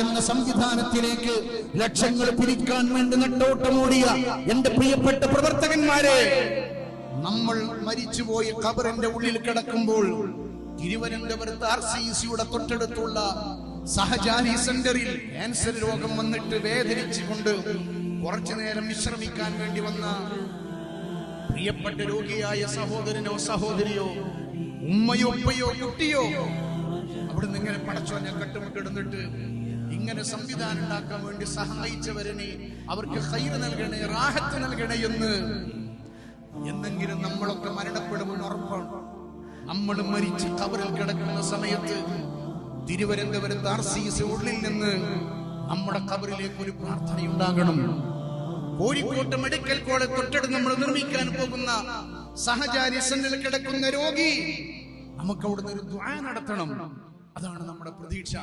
എന്ന സംവിധാനത്തിലേക്ക് ലക്ഷങ്ങൾ പിരിക്കാൻ വേണ്ടി നെട്ടോട്ടമോടിയ എന്റെ പ്രിയപ്പെട്ട പ്രവർത്തകന്മാരെ നമ്മൾ മരിച്ചുപോയി ഖബറിന്റെ ഉള്ളിൽ കിടക്കുമ്പോൾ തിരുവനന്തപുരത്ത് ആർ സി സിയുടെ തൊട്ടടുത്തുള്ള സഹജാരി സെന്ററിൽ ക്യാൻസർ രോഗം വന്നിട്ട് വേദനിച്ചുകൊണ്ട് കുറച്ചു നേരം വിശ്രമിക്കാൻ വേണ്ടി വന്ന പ്രിയപ്പെട്ട രോഗിയായ സഹോദരനോ സഹോദരിയോ ഉമ്മയോ ഉപ്പയോ കുട്ടിയോ പടച്ചോനെ കിടന്നിട്ട് ഇങ്ങനെ സംവിധാനം ഉണ്ടാക്കാൻ വേണ്ടി സഹായിച്ചവരനെ അവർക്ക് ഹൈറ് നൽകണേ റാഹത്ത് നൽകണേ എന്ന്. എന്നെങ്കിലും നമ്മളൊക്കെ മരണപ്പെടുമെന്ന് ഉറപ്പാണ്. നമ്മൾ മരിച്ച് കവറിൽ കിടക്കുന്ന സമയത്ത് തിരുവനന്തപുരത്ത് ആർ സി സി ഉള്ളിൽ നിന്ന് നമ്മുടെ കവറിലേക്ക് ഒരു പ്രാർത്ഥന ഉണ്ടാകണം. കോഴിക്കോട്ട് മെഡിക്കൽ കോളേജ് തൊട്ടടുത്ത് നമ്മൾ നിർമ്മിക്കാൻ പോകുന്ന സഹചാരി സെന്റിൽ കിടക്കുന്ന രോഗി നമുക്ക് അവിടുന്ന് ഒരു ദ്വാ നടത്തണം. അതാണ് നമ്മുടെ പ്രതീക്ഷ.